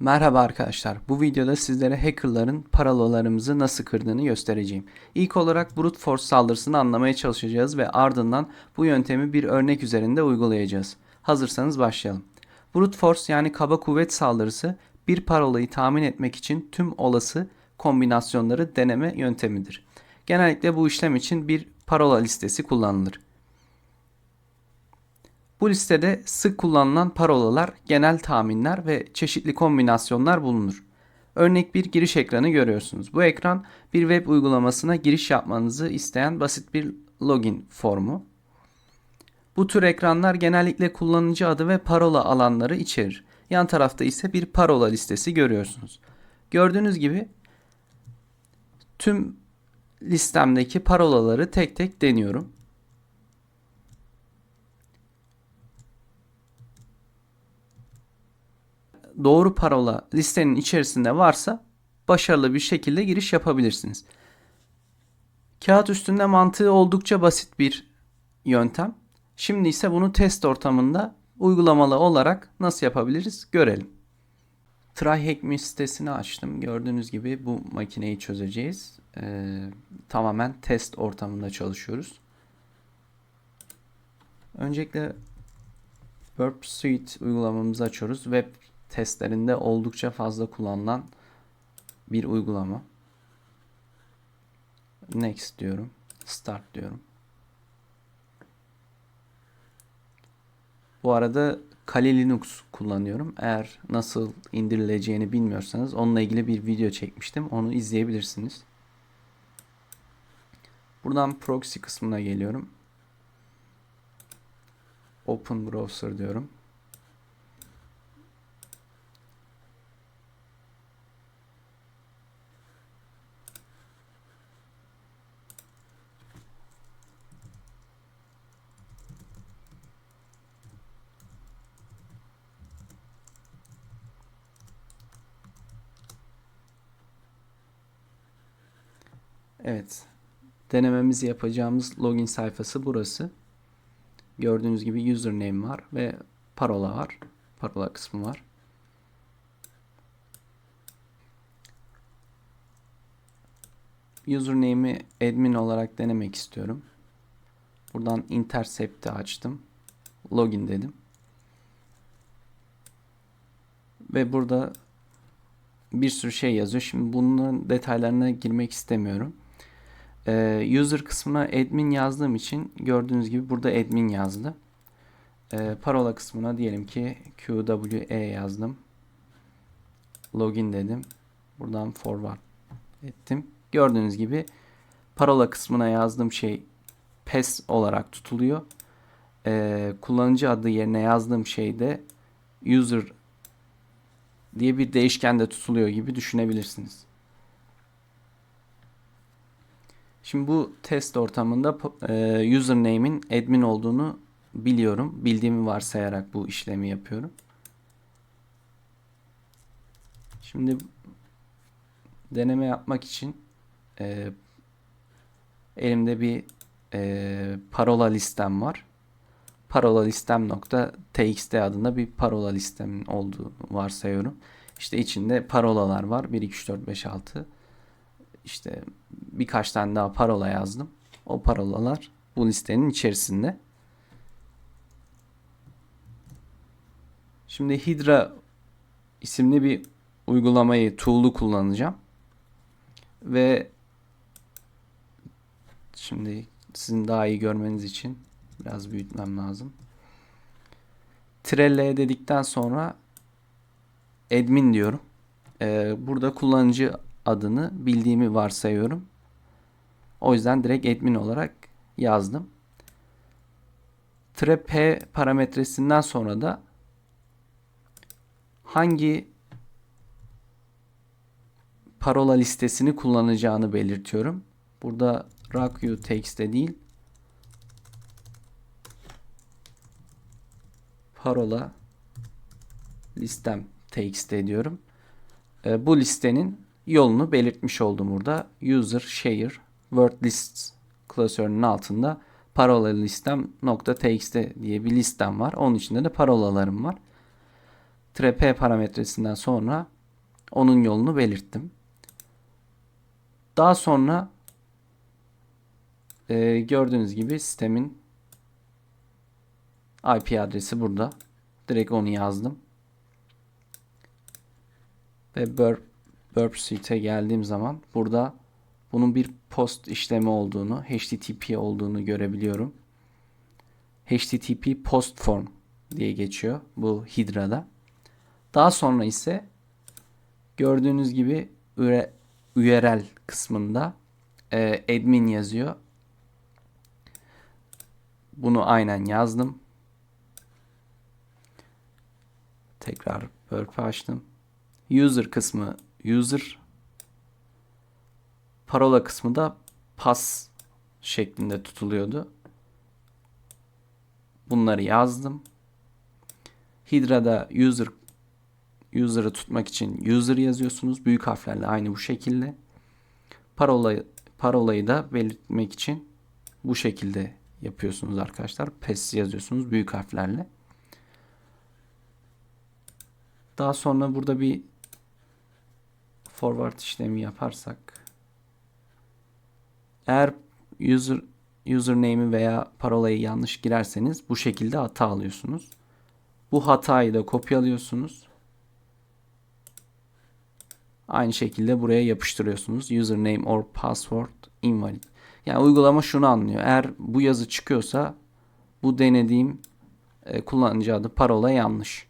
Merhaba arkadaşlar. Bu videoda sizlere hackerların parolalarımızı nasıl kırdığını göstereceğim. İlk olarak brute force saldırısını anlamaya çalışacağız ve ardından bu yöntemi bir örnek üzerinde uygulayacağız. Hazırsanız başlayalım. Brute force yani kaba kuvvet saldırısı bir parolayı tahmin etmek için tüm olası kombinasyonları deneme yöntemidir. Genellikle bu işlem için bir parola listesi kullanılır. Bu listede sık kullanılan parolalar, genel tahminler ve çeşitli kombinasyonlar bulunur. Örnek bir giriş ekranı görüyorsunuz. Bu ekran bir web uygulamasına giriş yapmanızı isteyen basit bir login formu. Bu tür ekranlar genellikle kullanıcı adı ve parola alanları içerir. Yan tarafta ise bir parola listesi görüyorsunuz. Gördüğünüz gibi tüm listemdeki parolaları tek tek deniyorum. Doğru parola listenin içerisinde varsa başarılı bir şekilde giriş yapabilirsiniz. Kağıt üstünde mantığı oldukça basit bir yöntem. Şimdi ise bunu test ortamında uygulamalı olarak nasıl yapabiliriz görelim. TryHackMe sitesini açtım. Gördüğünüz gibi bu makineyi çözeceğiz. Ee, tamamen test ortamında çalışıyoruz. Öncelikle Burp Suite uygulamamızı açıyoruz. Web testlerinde oldukça fazla kullanılan bir uygulama. Next diyorum. Start diyorum. Bu arada Kali Linux kullanıyorum. Eğer nasıl indirileceğini bilmiyorsanız onunla ilgili bir video çekmiştim. Onu izleyebilirsiniz. Buradan proxy kısmına geliyorum. Open browser diyorum. Evet. Denememizi yapacağımız login sayfası burası. Gördüğünüz gibi username var ve parola var. Parola kısmı var. Username'i admin olarak denemek istiyorum. Buradan intercept'i açtım. Login dedim. Ve burada bir sürü şey yazıyor. Şimdi bunların detaylarına girmek istemiyorum. Ee, user kısmına admin yazdığım için gördüğünüz gibi burada admin yazdı. Ee, parola kısmına diyelim ki QWE yazdım. Login dedim. Buradan forward ettim. Gördüğünüz gibi parola kısmına yazdığım şey PES olarak tutuluyor. Ee, kullanıcı adı yerine yazdığım şey de user diye bir değişkende tutuluyor gibi düşünebilirsiniz. Şimdi bu test ortamında e, username'in admin olduğunu biliyorum. Bildiğimi varsayarak bu işlemi yapıyorum. Şimdi deneme yapmak için e, elimde bir e, parola listem var. Parola listem adında bir parola listemin olduğu varsayıyorum. İşte içinde parolalar var. 1, 2, 3, 4, 5, 6 işte birkaç tane daha parola yazdım. O parolalar bu listenin içerisinde. Şimdi Hydra isimli bir uygulamayı, tool'u kullanacağım. Ve şimdi sizin daha iyi görmeniz için biraz büyütmem lazım. Trelle dedikten sonra admin diyorum. Ee, burada kullanıcı adını bildiğimi varsayıyorum. O yüzden direkt admin olarak yazdım. P parametresinden sonra da hangi parola listesini kullanacağını belirtiyorum. Burada raku text'te değil parola listem text'te diyorum. E, bu listenin yolunu belirtmiş oldum burada. User share word lists klasörünün altında parola listem .txt diye bir listem var. Onun içinde de parolalarım var. p parametresinden sonra onun yolunu belirttim. Daha sonra e, gördüğünüz gibi sistemin IP adresi burada. Direkt onu yazdım. Ve burp, burp suite'e geldiğim zaman burada bunun bir post işlemi olduğunu, HTTP olduğunu görebiliyorum. HTTP post form diye geçiyor bu Hydra'da. Daha sonra ise gördüğünüz gibi URL kısmında e, admin yazıyor. Bunu aynen yazdım. Tekrar burp'ü açtım. User kısmı user parola kısmı da pas şeklinde tutuluyordu. Bunları yazdım. Hydra'da user user'ı tutmak için user yazıyorsunuz. Büyük harflerle aynı bu şekilde. Parolayı, parolayı da belirtmek için bu şekilde yapıyorsunuz arkadaşlar. PES yazıyorsunuz büyük harflerle. Daha sonra burada bir forward işlemi yaparsak eğer user username'i veya parolayı yanlış girerseniz bu şekilde hata alıyorsunuz. Bu hatayı da kopyalıyorsunuz. Aynı şekilde buraya yapıştırıyorsunuz. Username or password invalid. Yani uygulama şunu anlıyor. Eğer bu yazı çıkıyorsa bu denediğim e, kullanıcı adı parola yanlış.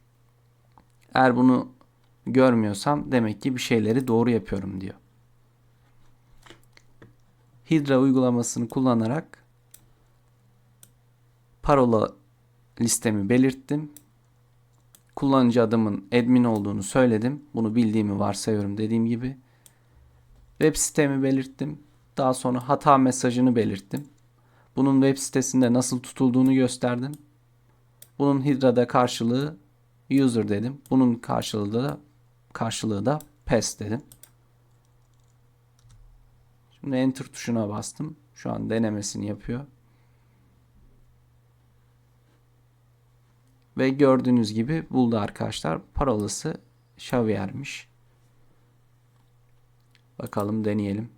Eğer bunu görmüyorsam demek ki bir şeyleri doğru yapıyorum diyor. Hydra uygulamasını kullanarak parola listemi belirttim. Kullanıcı adımın admin olduğunu söyledim. Bunu bildiğimi varsayıyorum dediğim gibi. Web sitemi belirttim. Daha sonra hata mesajını belirttim. Bunun web sitesinde nasıl tutulduğunu gösterdim. Bunun Hydra'da karşılığı user dedim. Bunun karşılığı da karşılığı da pass dedim. Şimdi enter tuşuna bastım. Şu an denemesini yapıyor. Ve gördüğünüz gibi buldu arkadaşlar. Parolası Xavier'miş. Bakalım deneyelim.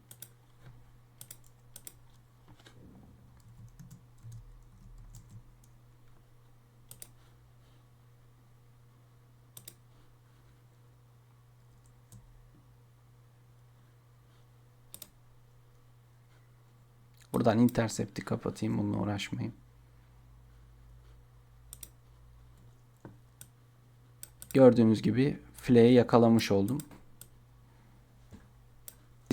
Buradan intercept'i kapatayım. Bununla uğraşmayayım. Gördüğünüz gibi fileyi yakalamış oldum.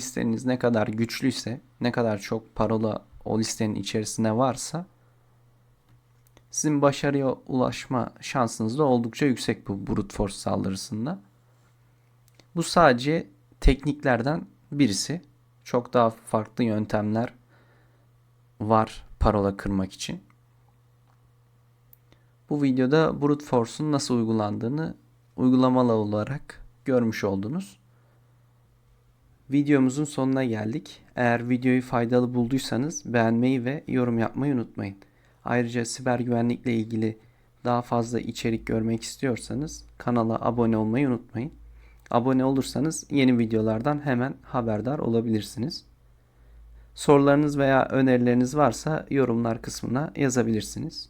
Listeniz ne kadar güçlüyse, ne kadar çok parola o listenin içerisinde varsa sizin başarıya ulaşma şansınız da oldukça yüksek bu brute force saldırısında. Bu sadece tekniklerden birisi. Çok daha farklı yöntemler var parola kırmak için. Bu videoda brute force'un nasıl uygulandığını uygulamalı olarak görmüş oldunuz. Videomuzun sonuna geldik. Eğer videoyu faydalı bulduysanız beğenmeyi ve yorum yapmayı unutmayın. Ayrıca siber güvenlikle ilgili daha fazla içerik görmek istiyorsanız kanala abone olmayı unutmayın. Abone olursanız yeni videolardan hemen haberdar olabilirsiniz. Sorularınız veya önerileriniz varsa yorumlar kısmına yazabilirsiniz.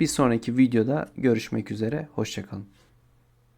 Bir sonraki videoda görüşmek üzere. Hoşçakalın.